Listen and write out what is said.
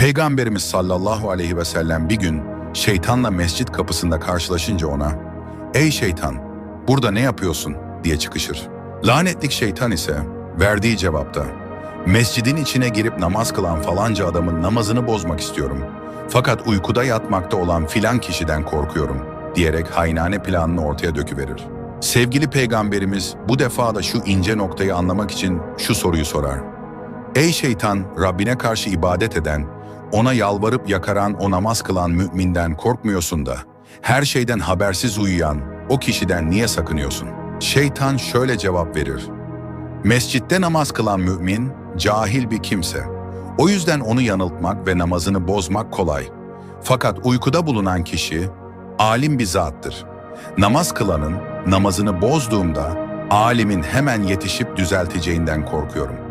Peygamberimiz sallallahu aleyhi ve sellem bir gün şeytanla mescit kapısında karşılaşınca ona ''Ey şeytan, burada ne yapıyorsun?'' diye çıkışır. Lanetlik şeytan ise verdiği cevapta ''Mescidin içine girip namaz kılan falanca adamın namazını bozmak istiyorum. Fakat uykuda yatmakta olan filan kişiden korkuyorum.'' diyerek hainane planını ortaya döküverir. Sevgili peygamberimiz bu defa da şu ince noktayı anlamak için şu soruyu sorar. Ey şeytan, Rabbine karşı ibadet eden, ona yalvarıp yakaran, o namaz kılan müminden korkmuyorsun da, her şeyden habersiz uyuyan o kişiden niye sakınıyorsun? Şeytan şöyle cevap verir. Mescitte namaz kılan mümin, cahil bir kimse. O yüzden onu yanıltmak ve namazını bozmak kolay. Fakat uykuda bulunan kişi, alim bir zattır. Namaz kılanın namazını bozduğumda, alimin hemen yetişip düzelteceğinden korkuyorum.''